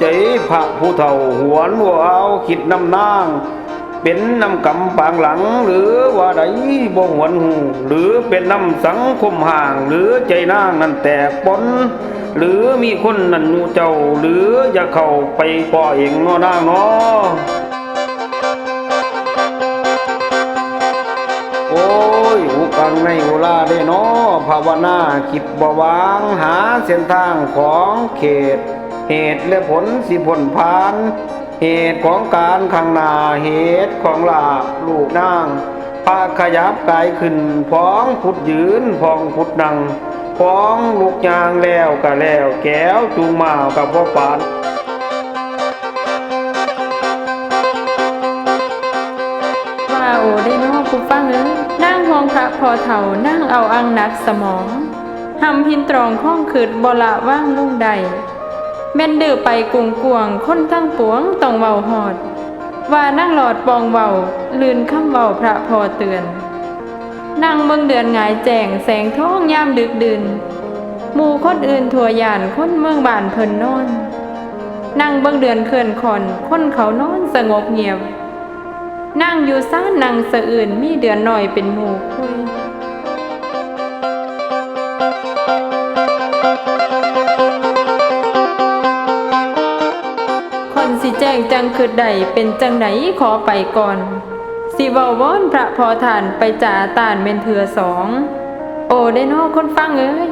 พระผู้เฒ่าหวนหัวเอาคิดนำนาง เป็นนำกำปางหลัง หรือว่าใดบ่หวนหูหรือเป็นนำสังคมห่าง หรือใจนางนั้นแตกปนหรือมีคนนั้นอยู่เจ้า หรืออย่าเข้าไปก่อเองนานางเนาะโอ้ยอุกังในอุลาได้เนาะภาวนาคิดบวางหาเส้นทางของเขต เหตุและผลสิผลพาน เหตุของการข้างหน้าเหตุของลาบลูกนางพาขยับกายขึ้นพ้องพุดยืนพองพุดนั่งพ้องลูกยางแล้วก็แล้วแก้วจูงมากับพ่อปานว่าโอได้นอผู้ฟังเอ้ยนั่งห้องพระพอเฒ่านั่งเอาอังนักสมองหำพินตรองข้องขืดบละว่างลุ่งใด แม่นดื้อไปกุงกวงคนทั้งปวงต้องเว้าหอด ว่านั่งหลอดปองเว้าลืนคำเว้าพระพอเตือนนั่งเมืองเดือนหงายแจงแสงท้องยามดึกดื่นหมู่คนอื่นทั่วยานคนเมืองบ้านเพิ่นนอนนั่งเบิ่งเดือนเคลื่อนคอนคนเขานอนสงบเงียบ นั่งอยู่ซ่านนั่งสะอื่นมีเดือนหน่อยเป็นหมู่คุย จ้งจังคือใดเป็นจังไหนขอไปก่อน สิเว้าวอนพระพอทานไปจ่าตานเมนเถือสอง โอได้นอคนฟังเอ้ย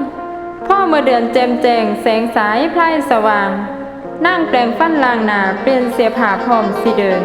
พ่อเมื่อเดือนแจมแจงแสงสายพลายสว่าง นั่งแปลงฟันลางหนาเปลี่ยนเสียผ่าพร้อมสิเดิน